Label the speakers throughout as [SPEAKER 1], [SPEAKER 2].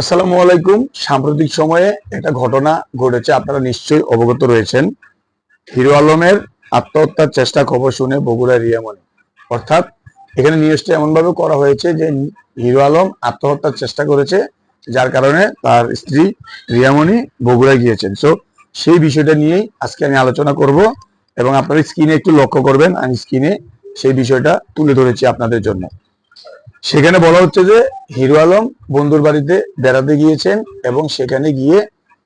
[SPEAKER 1] আসসালামু আলাইকুম। সাম্প্রতিক সময়ে একটা ঘটনা ঘটেছে, আপনারা নিশ্চয়ই অবগত রয়েছেন। হিরো আলমের আত্মহত্যার চেষ্টা খবর শুনে বগুড়া রিয়ামণি অর্থাৎ এখানে নিউজটা এমনভাবে করা হয়েছে যে হিরো আলম আত্মহত্যার চেষ্টা করেছে, যার কারণে তার স্ত্রী রিয়ামণি বগুড়ায় গিয়েছেন। সো সেই বিষয়টা নিয়েই আজকে আমি আলোচনা করব এবং আপনারা স্ক্রিনে একটু লক্ষ্য করবেন, আমি স্ক্রিনে সেই বিষয়টা তুলে ধরেছি আপনাদের জন্য। সেখানে বলা হচ্ছে যে হিরো আলম বন্ধুর বাড়িতে বেড়াতে গিয়েছেন এবং সেখানে গিয়ে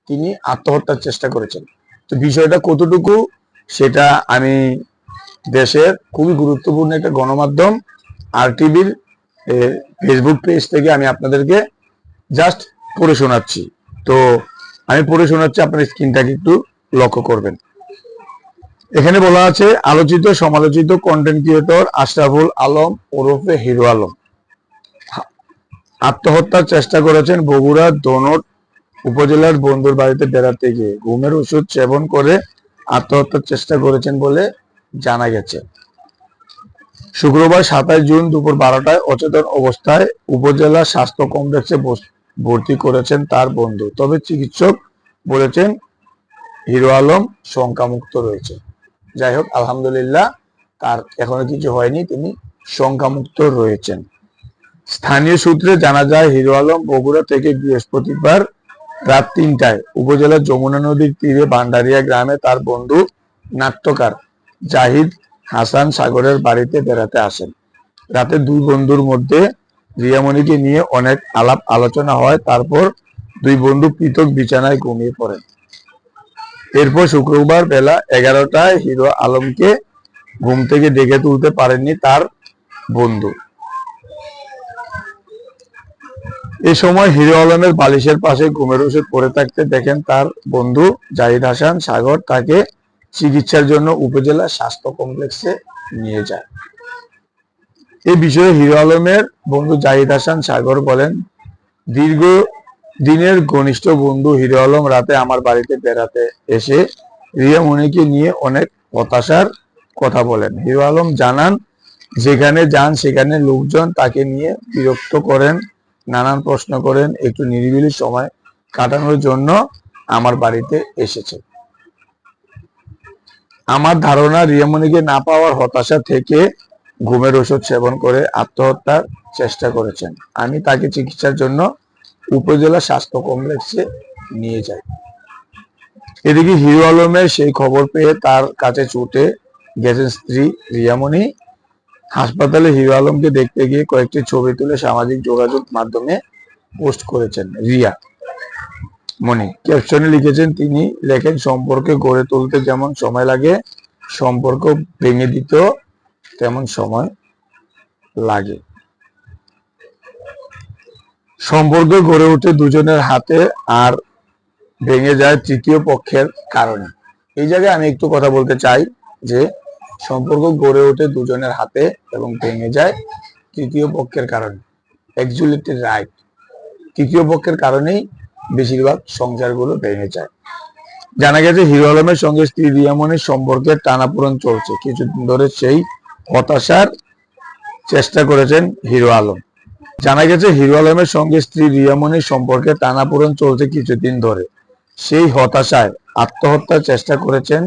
[SPEAKER 1] তিনি আত্মহত্যার চেষ্টা করেছেন। তো বিষয়টা কতটুকু সেটা আমি দেশের খুবই গুরুত্বপূর্ণ একটা গণমাধ্যম আর টিভির ফেসবুক পেজ থেকে আমি আপনাদেরকে জাস্ট পড়ে শোনাচ্ছি। তো আমি পড়ে শোনাচ্ছি, আপনার স্ক্রিনটাকে একটু লক্ষ্য করবেন। এখানে বলা আছে, আলোচিত, সমালোচিত কন্টেন্ট ক্রিয়েটর আশরাফুল আলম ওরফে হিরো আলম। আত্মহত্যার চেষ্টা করেছেন বগুড়া দনট উপজেলার বন্ধুর বাড়িতে বেড়াতে গিয়ে। ঘুমের ওষুধ সেবন করে আত্মহত্যার চেষ্টা করেছেন বলে জানা গেছে। শুক্রবার সাতাশ জুন দুপুর বারোটায় অচেতন অবস্থায় উপজেলা স্বাস্থ্য কমপ্লেক্সে ভর্তি করেছেন তার বন্ধু। তবে চিকিৎসক বলেছেন, হিরো আলম শঙ্কামুক্ত রয়েছে। যাই হোক, আলহামদুলিল্লাহ, তার এখনও কিছু হয়নি, তিনি শঙ্কামুক্ত রয়েছেন। স্থানীয় সূত্রে জানা যায়, হিরো আলম বগুড়া থেকে বৃহস্পতিবার রাত তিনটায় উপজেলার যমুনা নদীর তীরে ভান্ডারিয়া গ্রামে তার বন্ধু নাট্যকার জাহিদ হাসান সাগরের বাড়িতে বেড়াতে আসেন। রাতে দুই বন্ধুর মধ্যে রিয়ামণিকে নিয়ে অনেক আলাপ আলোচনা হয়, তারপর দুই বন্ধু পৃথক বিছানায় ঘুমিয়ে পড়েন। এরপর শুক্রবার বেলা এগারোটায় হিরো আলমকে ঘুম থেকে ডেকে তুলতে পারেননি তার বন্ধু। এই সময় হিরো আলমের বালিশের পাশে ঘুমের ওষুধ পড়ে থাকতে দেখেন তার বন্ধু জাহিদ হাসান সাগর তাকে চিকিৎসার জন্য উপজেলা স্বাস্থ্য কমপ্লেক্সে নিয়ে যায়। এই বিষয়ে হিরো আলমের বন্ধু জাহিদ হাসান সাগর বলেন, দীর্ঘ দিনের ঘনিষ্ঠ বন্ধু হিরো আলম রাতে আমার বাড়িতে বেড়াতে এসে রিয়া মনিকে নিয়ে অনেক হতাশার কথা বলেন। হিরো আলম জানান, যেখানে যান সেখানে লোকজন তাকে নিয়ে বিরক্ত করেন। নানান প্রশ্ন করেন, একটু নিরিবিলি সময় কাটানোর জন্য আমার বাড়িতে এসেছে। আমার ধারণা, রিয়ামণিকে না পাওয়ার হতাশা থেকে ঘুমের ওষুধ সেবন করে আত্মহত্যার চেষ্টা করেছেন। আমি তাকে চিকিৎসার জন্য উপজেলা স্বাস্থ্য কমপ্লেক্সে নিয়ে যাই। এদিকে হিরো আলমের সেই খবর পেয়ে তার কাছে ছুটে গেছেন স্ত্রী রিয়ামণি। হাসপাতালে হিরো আলমকে দেখতে গিয়ে কয়েকটি ছবি তুলে সামাজিক যোগাযোগ মাধ্যমে পোস্ট করেছেন রিয়া। মনি, ক্যাপশনে লিখেছেন, তিনি লেখেন, সম্পর্কে গড়ে তুলতে যেমন সময় লাগে, সম্পর্ক ভেঙে দিতেও তেমন সময় লাগে। সম্পর্ক গড়ে ওঠে দুজনের হাতে আর ভেঙে যায় তৃতীয় পক্ষের কারণে। এই জায়গায় আমি একটু কথা বলতে চাই যে সম্পর্ক গড়ে ওঠে দুজনের হাতে এবং ভেঙে যায় তৃতীয় পক্ষের কারণে। একজুলেটেড রাইট তৃতীয় পক্ষের কারণেই বেশিরভাগ সংসারগুলো ভেঙে যায়। জানা গেছে, হিরো আলমের সঙ্গে স্ত্রী রিয়ামনির সম্পর্কের টানাপোড়েন চলছে। কিছুদিন ধরে সেই হতাশার চেষ্টা করেছেন হিরো আলম। জানা গেছে, হিরো আলমের সঙ্গে স্ত্রী রিয়ামনির সম্পর্কে টানাপোড়েন চলছে কিছুদিন ধরে। সেই হতাশায় আত্মহত্যার চেষ্টা করেছেন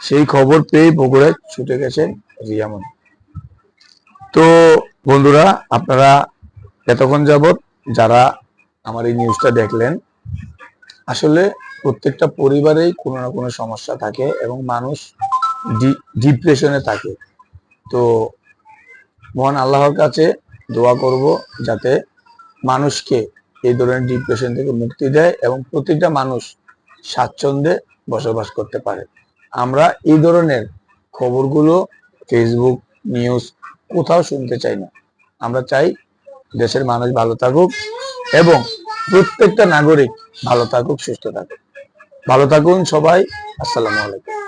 [SPEAKER 1] সেই খবর পেয়ে বগুড়ায় ছুটে গেছেন রিয়ামনি তো বন্ধুরা, আপনারা এতক্ষণ যাবত যারা আমার এই নিউজটা দেখলেন, আসলে প্রত্যেকটা পরিবারেই কোনো না কোনো সমস্যা থাকে এবং মানুষ ডিপ্রেশনে থাকে। তো মহান আল্লাহর কাছে দোয়া করব যাতে মানুষকে এই ধরনের ডিপ্রেশন থেকে মুক্তি দেয় এবং প্রতিটা মানুষ স্বাচ্ছন্দ্যে বসবাস করতে পারে। আমরা এই ধরনের খবরগুলো ফেসবুক নিউজ কোথাও শুনতে চাই না। আমরা চাই দেশের মানুষ ভালো থাকুক এবং প্রত্যেকটা নাগরিক ভালো থাকুক, সুস্থ থাকুক। ভালো থাকুন সবাই। আসসালামু আলাইকুম।